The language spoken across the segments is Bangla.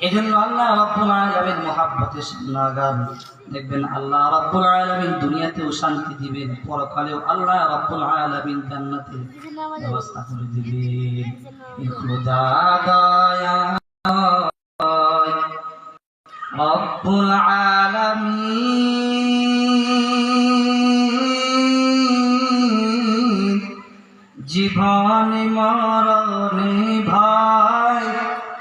এজন্য আল্লাহ রাব্বুল আলামিন মহাব্বতের সামনাগান দেখবেন আল্লাহ রাব্বুল আলামিন দুনিয়াতেও শান্তি দিবেন, পরকালেও আল্লাহ রাব্বুল আলামিন জান্নাতে ব্যবস্থা করে দিবেন। রব্বুল আলামিন। জীবনে মরণে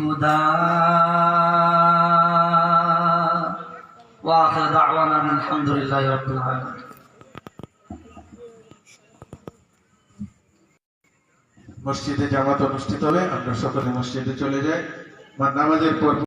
খুদা واخر دعوانا أن الحمد لله رب العالمين মসজিদে জামাত অনুষ্ঠিত হবে আমরা সকলে মসজিদে চলে যাই বা নামাজের পর